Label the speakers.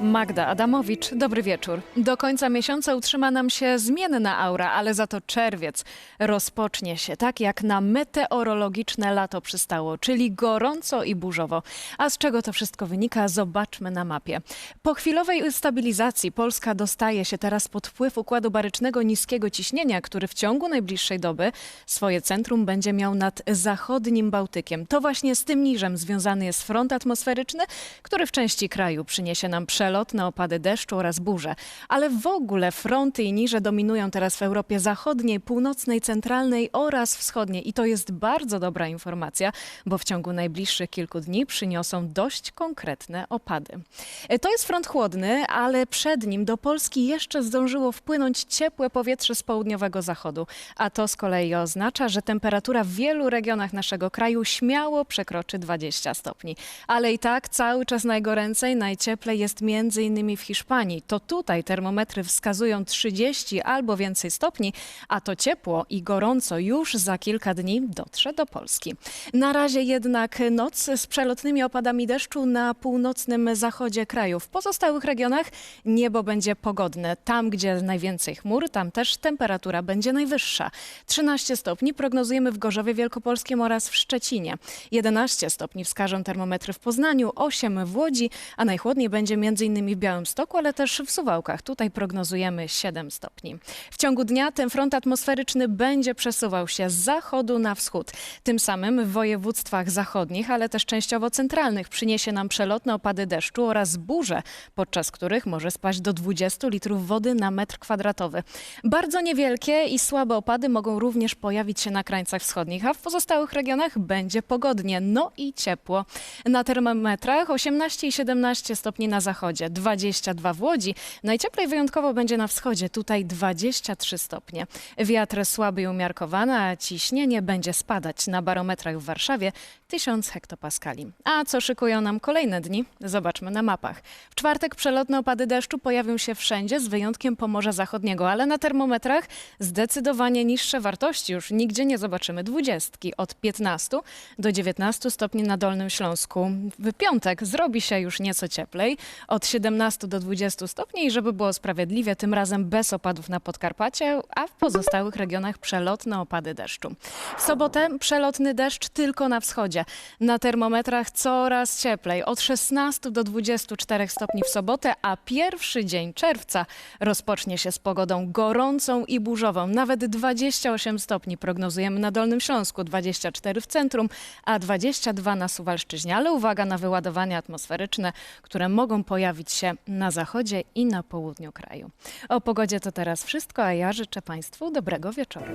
Speaker 1: Magda Adamowicz, dobry wieczór. Do końca miesiąca utrzyma nam się zmienna aura, ale za to czerwiec rozpocznie się tak, jak na meteorologiczne lato przystało, czyli gorąco i burzowo. A z czego to wszystko wynika, zobaczmy na mapie. Po chwilowej stabilizacji Polska dostaje się teraz pod wpływ układu barycznego niskiego ciśnienia, który w ciągu najbliższej doby swoje centrum będzie miał nad zachodnim Bałtykiem. To właśnie z tym niżem związany jest front atmosferyczny, który w części kraju przyniesie nam przelotne opady deszczu oraz burze. Ale w ogóle fronty i niże dominują teraz w Europie Zachodniej, Północnej, Centralnej oraz Wschodniej. I to jest bardzo dobra informacja, bo w ciągu najbliższych kilku dni przyniosą dość konkretne opady. E, To jest front chłodny, ale przed nim do Polski jeszcze zdążyło wpłynąć ciepłe powietrze z południowego zachodu. A to z kolei oznacza, że temperatura w wielu regionach naszego kraju śmiało przekroczy 20 stopni. Ale i tak cały czas najgoręcej, najcieplej jest między innymi w Hiszpanii. To tutaj termometry wskazują 30 albo więcej stopni, a to ciepło i gorąco już za kilka dni dotrze do Polski. Na razie jednak noc z przelotnymi opadami deszczu na północnym zachodzie kraju. W pozostałych regionach niebo będzie pogodne. Tam, gdzie najwięcej chmur, tam też temperatura będzie najwyższa. 13 stopni prognozujemy w Gorzowie Wielkopolskim oraz w Szczecinie. 11 stopni wskażą termometry w Poznaniu, 8 w Łodzi, a najchłodniej będzie m.in. w Białymstoku, ale też w Suwałkach. Tutaj prognozujemy 7 stopni. W ciągu dnia ten front atmosferyczny będzie przesuwał się z zachodu na wschód. Tym samym w województwach zachodnich, ale też częściowo centralnych przyniesie nam przelotne opady deszczu oraz burze, podczas których może spaść do 20 litrów wody na metr kwadratowy. Bardzo niewielkie i słabe opady mogą również pojawić się na krańcach wschodnich, a w pozostałych regionach będzie pogodnie, no i ciepło. Na termometrach 18 i 17 stopni na zachodzie, 22 w Łodzi. Najcieplej wyjątkowo będzie na wschodzie, tutaj 23 stopnie. Wiatr słaby i umiarkowany, a ciśnienie będzie spadać. Na barometrach w Warszawie 1000 hektopaskali. A co szykują nam kolejne dni? Zobaczmy na mapach. W czwartek przelotne opady deszczu pojawią się wszędzie, z wyjątkiem Pomorza Zachodniego, ale na termometrach zdecydowanie niższe wartości. Już nigdzie nie zobaczymy dwudziestki. Od 15 do 19 stopni na Dolnym Śląsku. W piątek zrobi się już nieco cieplej, od 17 do 20 stopni i żeby było sprawiedliwie, tym razem bez opadów na Podkarpacie, a w pozostałych regionach przelotne opady deszczu. W sobotę przelotny deszcz tylko na wschodzie. Na termometrach coraz cieplej, od 16 do 24 stopni w sobotę, a pierwszy dzień czerwca rozpocznie się z pogodą gorącą i burzową. Nawet 28 stopni prognozujemy na Dolnym Śląsku, 24 w centrum, a 22 na Suwalszczyźnie. Ale uwaga na wyładowania atmosferyczne, które mogą pojawić się na zachodzie i na południu kraju. O pogodzie to teraz wszystko, a ja życzę Państwu dobrego wieczoru.